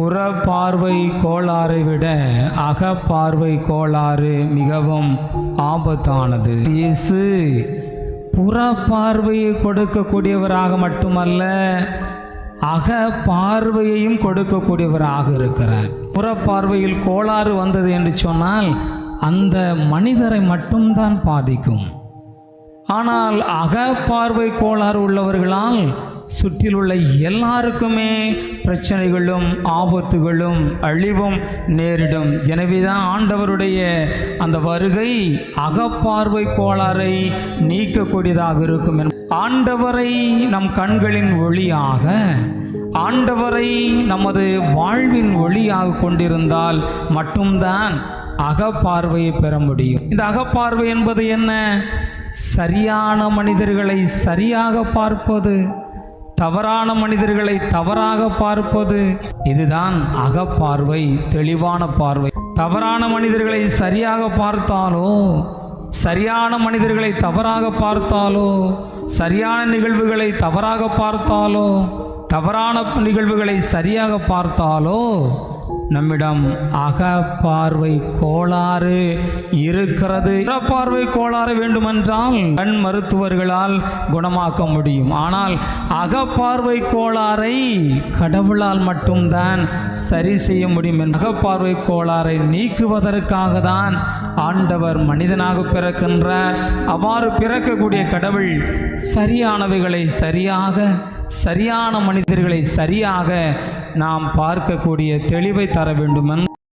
புற பார்வை கோளாறை விட அகப்பார்வை கோளாறு மிகவும் ஆபத்தானது. இயேசு புற பார்வையை கொடுக்கக்கூடியவராக மட்டுமல்ல அக பார்வையையும் கொடுக்கக்கூடியவராக இருக்கிறார். புற பார்வையில் கோளாறு வந்தது என்று சொன்னால் அந்த மனிதரை மட்டும்தான் பாதிக்கும். ஆனால் அகப்பார்வை கோளாறு உள்ளவர்களால் சுற்றிலுள்ள எல்லாருக்குமே பிரச்சனைகளும் ஆபத்துகளும் அழிவும் நேரிடும். எனவேதான் ஆண்டவருடைய அந்த வருகை அகப்பார்வை கோளாறை நீக்கக்கூடியதாக இருக்கும் ஆண்டவரை நம் கண்களின் ஒளியாக ஆண்டவரை நமது வாழ்வின் ஒளியாக கொண்டிருந்தால் மட்டும்தான் அகப்பார்வையை பெற முடியும். இந்த அகப்பார்வை என்பது என்ன? சரியான மனிதர்களை சரியாக பார்ப்பது. தவறான மனிதர்களை தவறாக பார்ப்பது இதுதான் அகப்பார்வை தெளிவான பார்வை. தவறான மனிதர்களை சரியாக பார்த்தாலோ சரியான மனிதர்களை தவறாக பார்த்தாலோ சரியான நிகழ்வுகளை தவறாக பார்த்தாலோ தவறான நிகழ்வுகளை சரியாக பார்த்தாலோ நம்மிடம் அகப்பார்வை கோளாறு இருக்கிறது. அகப்பார்வை கோளாறு வேண்டுமென்றால் கண் மருத்துவர்களால் குணமாக்க முடியும். ஆனால் அகப்பார்வை கோளாறை கடவுளால் மட்டும்தான் சரி செய்ய முடியும் அகப்பார்வை கோளாறை நீக்குவதற்காக தான் ஆண்டவர் மனிதனாக பிறக்கின்றார் அவ்வாறு பிறக்கக்கூடிய கடவுள் சரியானவைகளை சரியாக சரியான மனிதர்களை சரியாக நாம் பார்க்கக்கூடிய தெளிவை தர வேண்டும்